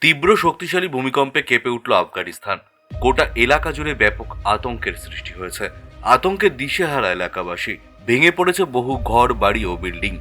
তীব্র শক্তিশালী ভূমিকম্পে কেঁপে উঠল আফগানিস্তান। গোটা এলাকা জুড়ে ব্যাপক আতঙ্কের সৃষ্টি হয়েছে। আতঙ্কের দিশেহারা এলাকাবাসী, ভেঙে পড়েছে বহু ঘর, বাড়ি ও বিল্ডিং।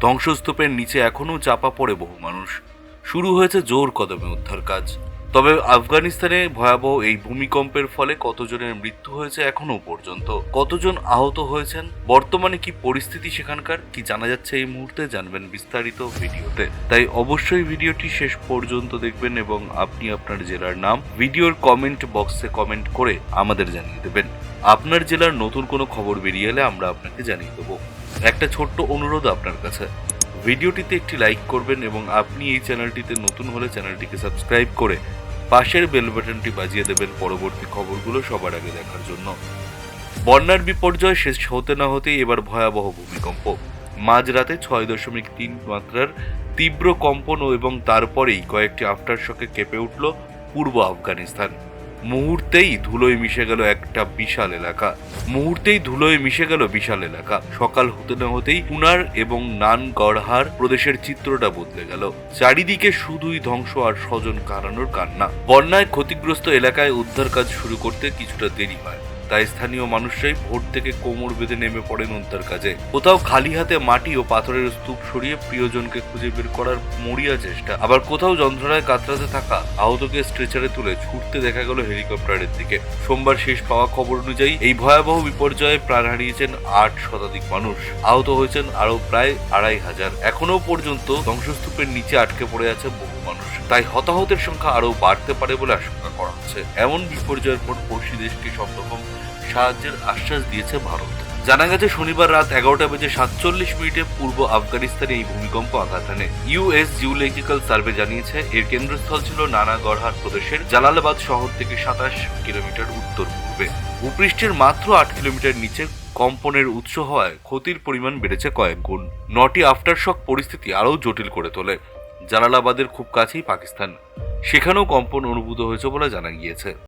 ধ্বংসস্তূপের নিচে এখনও চাপা পড়ে বহু মানুষ। শুরু হয়েছে জোর কদমে উদ্ধার কাজ। তবে আফগানিস্তানে ভয়াবহ এই ভূমিকম্পের ফলে কতজনের মৃত্যু হয়েছে এখনও পর্যন্ত? কতজন আহত হয়েছেন? বর্তমানে কি পরিস্থিতি সেখানকার? কি জানা যাচ্ছে এই মুহূর্তে? জানবেন বিস্তারিত ভিডিওতে। তাই অবশ্যই ভিডিওটি শেষ পর্যন্ত দেখবেন এবং আপনি আপনার জেলার নাম ভিডিওর কমেন্ট বক্সে কমেন্ট করে আমাদের জানিয়ে দেবেন। আপনার জেলার নতুন কোনো খবর বেরিয়ে এলে আমরা আপনাকে জানিয়ে দেবো। একটা ছোট্ট অনুরোধ আপনার কাছে। ভিডিওটিতে একটি লাইক করবেন এবং আপনি এই চ্যানেলটিতে নতুন হলে চ্যানেলটিকে সাবস্ক্রাইব করে পাশের বেল বাটনটি বাজিয়ে দেবেন পরবর্তী খবরগুলো সবার আগে দেখার জন্য। বন্যার বিপর্যয় শেষ হতে না হতেই এবার ভয়াবহ ভূমিকম্প। মাঝরাতে ছয় দশমিক তিন মাত্রার তীব্র কম্পন এবং তারপরেই কয়েকটি আফটার শকে কেঁপে উঠল পূর্ব আফগানিস্তান। মুহূর্তেই ধুলোয় মিশে গেল একটা বিশাল এলাকা। মুহূর্তেই ধুলোয় মিশে গেল বিশাল এলাকা। সকাল হতে না হতেই পুনার এবং নান গড়হার প্রদেশের চিত্রটা বদলে গেল। চারিদিকে শুধুই ধ্বংস আর স্বজন কারানোর কান্না। বন্যায় ক্ষতিগ্রস্ত এলাকায় উদ্ধার কাজ শুরু করতে কিছুটা দেরি হয়। তাই স্থানীয় মানুষরাই ভোর থেকে কোমর বেঁধে নেমে পড়েন উদ্ধার কাজে। কোথাও খালি হাতে মাটি ও পাথরের স্তূপ সরিয়ে প্রিয়জনকে খুঁজে বের করার মরিয়া চেষ্টা। আবার কোথাও যন্ত্রণায় কাতরাতে থাকা আহতকে স্ট্রেচারে তুলে ছুটতে দেখা গেল হেলিকপ্টারের দিকে। সোমবার শেষ পাওয়া খবর অনুযায়ী এই ভয়াবহ বিপর্যয়ে প্রাণ হারিয়েছেন আট শতাধিক মানুষ। আহত হয়েছেন আরও প্রায় আড়াই হাজার। এখনও পর্যন্ত ধ্বংসস্তূপের নিচে আটকে পড়ে আছে বহু মানুষ। তাই হতাহতের সংখ্যা আরও বাড়তে পারে বলে আশঙ্কা করা হচ্ছে। এমন বিপর্যয়ের পর পড়শি দেশকে সব রকম সাহায্যের আশ্বাস দিয়েছে ভারত। জানা গেছে, শনিবার রাত এগারোটা বেজে সাতচল্লিশ মিনিটে পূর্ব আফগানিস্তানে এই ভূমিকম্প আঘাত হানে। ইউএস জিওলজিক্যাল সার্ভে জানিয়েছে, এর কেন্দ্রস্থল ছিল নানা নানাগড়হাট প্রদেশের জালালাবাদ শহর থেকে সাতাশ কিলোমিটার উত্তর পূর্বে। ভূপৃষ্ঠের মাত্র আট কিলোমিটার নিচে কম্পনের উৎস হওয়ায় ক্ষতির পরিমাণ বেড়েছে কয়েক গুণ। নটি আফটারশক পরিস্থিতি আরও জটিল করে তোলে। জালালাবাদের খুব কাছেই পাকিস্তান। সেখানেও কম্পন অনুভূত হয়েছে বলে জানা গিয়েছে।